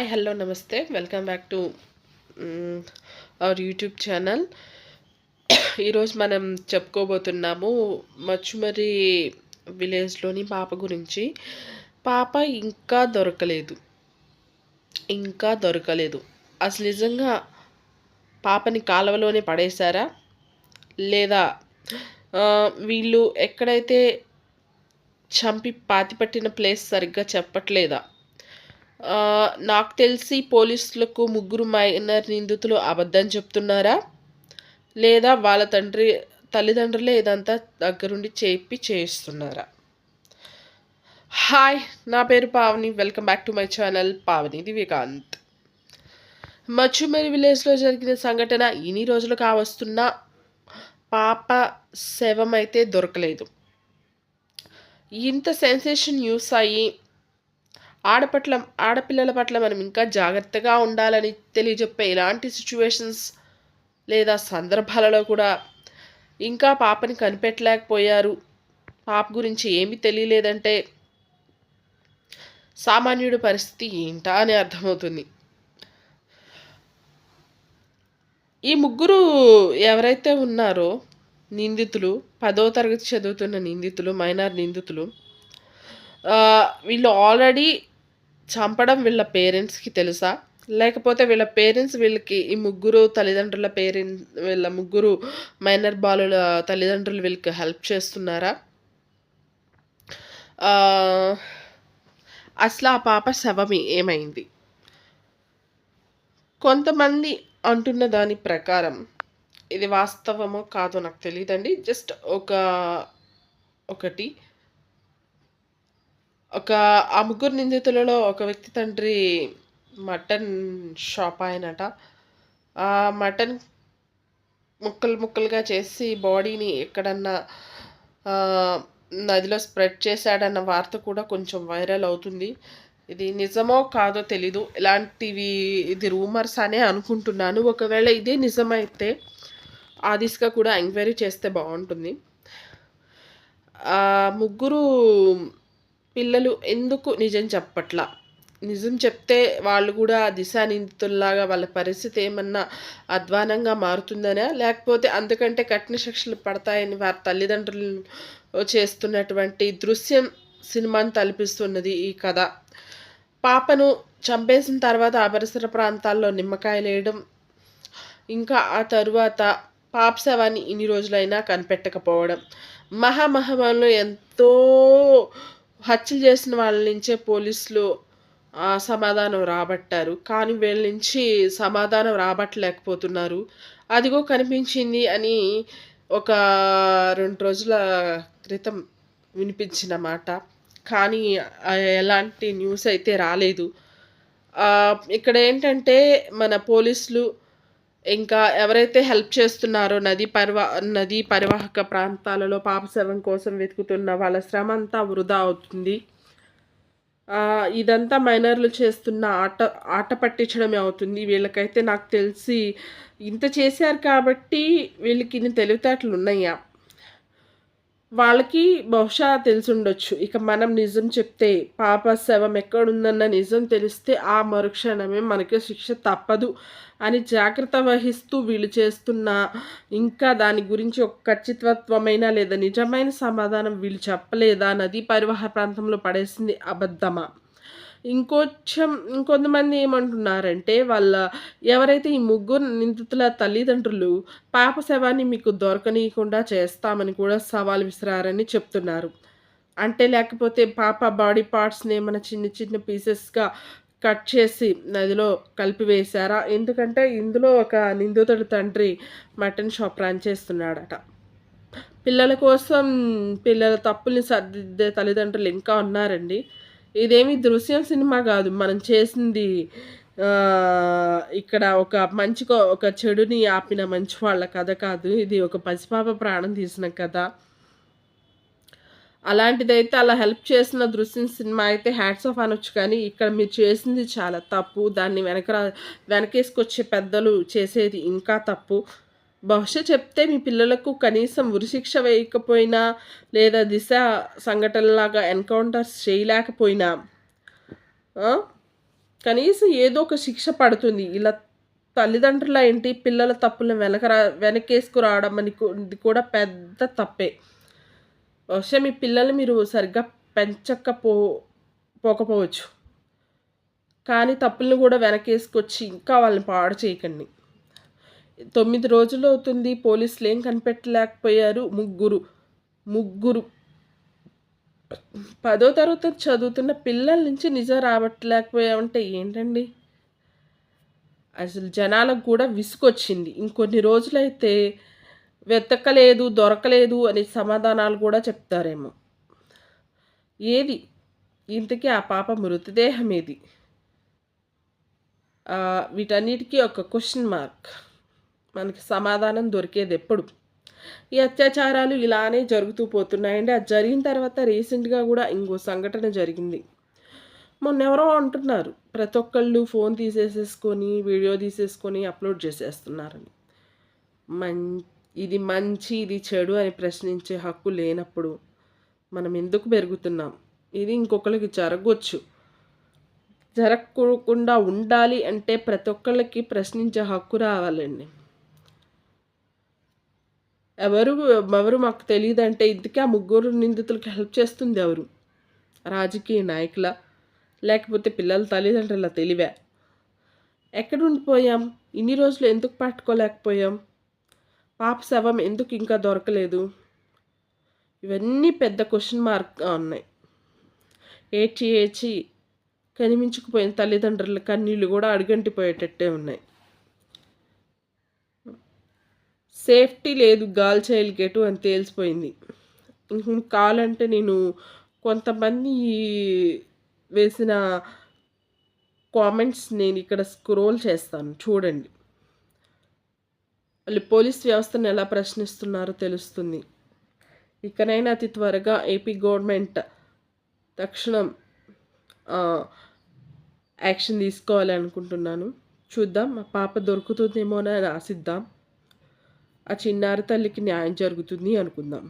Hi hello నమస్తే welcome back to our YouTube channel ఈరోజు మనం చెప్పుకోబోతున్నాము మచ్చుమరి విలేజ్లోని పాప గురించి. పాప ఇంకా దొరకలేదు. ఇంకా దొరకలేదు. అసలు నిజంగా పాపని కాలువలోనే పడేశారా? లేదా వీళ్ళు ఎక్కడైతే చంపి పాతిపట్టిన ప్లేస్ సరిగ్గా చెప్పట్లేదా? నాకు తెలిసి పోలీసులకు ముగ్గురు మైనర్ నిందితులు అబద్ధం చెప్తున్నారా? లేదా వాళ్ళ తండ్రి తల్లిదండ్రులే ఇదంతా దగ్గరుండి చెప్పి చేయిస్తున్నారా? హాయ్ నా పేరు Pavani. Welcome back to my channel Pavani Divyakanth. Machchumari విలేజ్లో జరిగిన సంఘటన ఇన్ని రోజులు కావస్తున్న పాప శవం అయితే దొరకలేదు. ఇంత సెన్సేషన్ న్యూస్ అయ్యి ఆడపట్ల ఆడపిల్లల పట్ల మనం ఇంకా జాగ్రత్తగా ఉండాలని తెలియజెప్పే ఇలాంటి సిచ్యువేషన్స్ లేదా సందర్భాలలో కూడా ఇంకా పాపని కనిపెట్టలేకపోయారు. పాప గురించి ఏమీ తెలియలేదంటే సామాన్యుడి పరిస్థితి ఏంటా అని అర్థమవుతుంది. ఈ ముగ్గురు ఎవరైతే ఉన్నారో నిందితులు పదో తరగతి చదువుతున్న నిందితులు మైనార్ నిందితులు వీళ్ళు ఆల్రెడీ చంపడం వీళ్ళ పేరెంట్స్కి తెలుసా? లేకపోతే వీళ్ళ పేరెంట్స్ వీళ్ళకి ఈ ముగ్గురు తల్లిదండ్రుల పేరెంట్ వీళ్ళ ముగ్గురు మైనర్ బాలుల తల్లిదండ్రులు వీళ్ళకి హెల్ప్ చేస్తున్నారా? అసలు ఆ పాప శవం ఏమైంది? కొంతమంది అంటున్న దాని ప్రకారం ఇది వాస్తవమో కాదో నాకు తెలియదండి జస్ట్ ఒక ఒకటి ఒక ఆ ముగ్గురు నిందితులలో ఒక వ్యక్తి తండ్రి మటన్ షాప్ ఆయనట. ఆ మటన్ ముక్కలు ముక్కలుగా చేసి బాడీని ఎక్కడన్నా నదిలో స్ప్రెడ్ చేశాడన్న వార్త కూడా కొంచెం వైరల్ అవుతుంది. ఇది నిజమో కాదో తెలీదు. ఇలాంటివి ఇది రూమర్స్ అనే అనుకుంటున్నాను. ఒకవేళ ఇదే నిజమైతే ఆ దిశగా కూడా ఎంక్వైరీ చేస్తే బాగుంటుంది. ముగ్గురు పిల్లలు ఎందుకు నిజం చెప్పట్లా? నిజం చెప్తే వాళ్ళు కూడా దిశానిందితుల్లాగా వాళ్ళ పరిస్థితి ఏమన్నా అధ్వానంగా మారుతుందనా? లేకపోతే అంతకంటే కఠిన శిక్షలు పడతాయని వారి తల్లిదండ్రులు చేస్తున్నటువంటి దృశ్యం సినిమాను తలపిస్తున్నది ఈ కథ. పాపను చంపేసిన తర్వాత ఆ పరిసర ప్రాంతాల్లో నిమ్మకాయలు వేయడం ఇంకా ఆ తరువాత పాప శవాన్ని ఇన్ని రోజులైనా కనిపెట్టకపోవడం. మహామహమంలో ఎంతో హత్యలు చేసిన వాళ్ళ నుంచే పోలీసులు సమాధానం రాబట్టారు. కానీ వీళ్ళ నుంచి సమాధానం రాబట్టలేకపోతున్నారు. అదిగో కనిపించింది అని ఒక రెండు రోజుల క్రితం వినిపించిన మాట. కానీ ఎలాంటి న్యూస్ అయితే రాలేదు. ఇక్కడ ఏంటంటే మన పోలీసులు ఇంకా ఎవరైతే హెల్ప్ చేస్తున్నారో నది పరివా నదీ పరివాహక ప్రాంతాలలో పాపశవం కోసం వెతుకుతున్న వాళ్ళ శ్రమ అంతా వృధా అవుతుంది. ఇదంతా మైనర్లు చేస్తున్న ఆట ఆట పట్టించడమే అవుతుంది. వీళ్ళకైతే నాకు తెలిసి ఇంత చేశారు కాబట్టి వీళ్ళకి ఇన్ని తెలివితేటలు ఉన్నాయా వాళ్ళకి బహుశా తెలిసుండొచ్చు. ఇక మనం నిజం చెప్తే పాప శవం ఎక్కడుందన్న నిజం తెలిస్తే ఆ మరుక్షణమే మనకి శిక్ష తప్పదు అని జాగ్రత్త వహిస్తూ వీళ్ళు చేస్తున్న ఇంకా దాని గురించి ఒక ఖచ్చితత్వమైన లేదా నిజమైన సమాధానం వీళ్ళు చెప్పలేదా? నదీ పరివాహ ప్రాంతంలో పడేసింది అబద్ధమా? ఇంకొంచెం ఇంకొంతమంది ఏమంటున్నారంటే వాళ్ళ ఎవరైతే ఈ ముగ్గురు నిందితుల తల్లిదండ్రులు పాప శవాన్ని మీకు దొరకనీయకుండా చేస్తామని కూడా సవాల్ విసిరారని చెప్తున్నారు. అంటే లేకపోతే పాప బాడీ పార్ట్స్ని ఏమైనా చిన్న చిన్న పీసెస్గా కట్ చేసి నదిలో కలిపివేశారా? ఎందుకంటే ఇందులో ఒక నిందితుడి తండ్రి మటన్ షాప్ రన్ చేస్తున్నాడట. పిల్లల కోసం పిల్లల తప్పుల్ని సర్దిద్దే తల్లిదండ్రులు ఇంకా ఉన్నారండి. ఇదేమి దృశ్యం సినిమా కాదు. మనం చేసింది ఇక్కడ ఒక మంచి ఒక చెడుని ఆపిన మంచి వాళ్ళ కథ కాదు. ఇది ఒక పసిపాప ప్రాణం తీసిన కథ. అలాంటిదైతే అలా హెల్ప్ చేసిన దృశ్యం సినిమా అయితే హ్యాట్స్ ఆఫ్ అనొచ్చు కానీ ఇక్కడ మీరు చేసింది చాలా తప్పు. దాన్ని వెనక వెనకేసుకొచ్చే పెద్దలు చేసేది ఇంకా తప్పు. బహుశా చెప్తే మీ పిల్లలకు కనీసం ఉరిశిక్ష వేయకపోయినా లేదా దిశ సంఘటనలాగా ఎన్కౌంటర్స్ చేయలేకపోయినా కనీసం ఏదో ఒక శిక్ష పడుతుంది. ఇలా తల్లిదండ్రుల ఏంటి? పిల్లల తప్పులను వెనక రా వెనకేసుకురావడం అని కూడా పెద్ద తప్పే. బహుశా మీ పిల్లల్ని మీరు సరిగ్గా పెంచకపో పోకపోవచ్చు. కానీ తప్పులను కూడా వెనకేసుకొచ్చి ఇంకా వాళ్ళని పాడు చేయకండి. తొమ్మిది రోజులు అవుతుంది పోలీసులు ఏం కనిపెట్టలేకపోయారు. ముగ్గురు ముగ్గురు. పదో తరగతి చదువుతున్న పిల్లల నుంచి నిజం రాబట్టలేకపోయామంటే ఏంటండి? అసలు జనాలకు కూడా విసుకొచ్చింది ఇంకొన్ని రోజులైతే వెతకలేదు దొరకలేదు అనే సమాధానాలు కూడా చెప్తారేమో. ఏది? ఇంతకీ ఆ పాప మృతదేహం ఏది? వీటన్నిటికీ ఒక క్వశ్చన్ మార్క్ మనకి సమాధానం దొరికేది ఎప్పుడు? ఈ అత్యాచారాలు ఇలానే జరుగుతూ పోతున్నాయండి. అది జరిగిన తర్వాత రీసెంట్గా కూడా ఇంకో సంఘటన జరిగింది. మొన్న ఎవరో అంటున్నారు ప్రతి ఒక్కళ్ళు ఫోన్ తీసేసేసుకొని వీడియో తీసేసుకొని అప్లోడ్ చేసేస్తున్నారని. మం ఇది మంచి ఇది చెడు అని ప్రశ్నించే హక్కు లేనప్పుడు మనం ఎందుకు పెరుగుతున్నాం? ఇది ఇంకొకరికి జరగవచ్చు జరగకుండా ఉండాలి అంటే ప్రతి ఒక్కళ్ళకి ప్రశ్నించే హక్కు రావాలండి. ఎవరు ఎవరు మాకు తెలియదు అంటే ఇందుకే ఆ ముగ్గురు నిందితులకు హెల్ప్ చేస్తుంది ఎవరు? రాజకీయ నాయకుల లేకపోతే పిల్లల తల్లిదండ్రుల తెలివే. ఎక్కడ ఉండిపోయాం ఇన్ని రోజులు ఎందుకు పట్టుకోలేకపోయాం? పాప శవం ఎందుకు ఇంకా దొరకలేదు? ఇవన్నీ పెద్ద క్వశ్చన్ మార్క్గా ఉన్నాయి. ఏడ్చి ఏడ్చి కనిమించుకుపోయిన తల్లిదండ్రుల కన్నీళ్ళు కూడా అడుగంటిపోయేటట్టే ఉన్నాయి. సేఫ్టీ లేదు గర్ల్ చైల్డ్ గెటు అని తేలిసిపోయింది కావాలంటే నేను కొంతమంది వేసిన కామెంట్స్ నేను ఇక్కడ స్క్రోల్ చేస్తాను చూడండి. వాళ్ళు పోలీస్ వ్యవస్థను ఎలా ప్రశ్నిస్తున్నారో తెలుస్తుంది. ఇకనైనా అతి త్వరగా ఏపీ గవర్నమెంట్ తక్షణం యాక్షన్ తీసుకోవాలి అనుకుంటున్నాను చూద్దాం మా పాప దొరుకుతుందేమో అని ఆశిద్దాం. ఆ చిన్నారి తల్లికి న్యాయం జరుగుతుంది అనుకుందాం.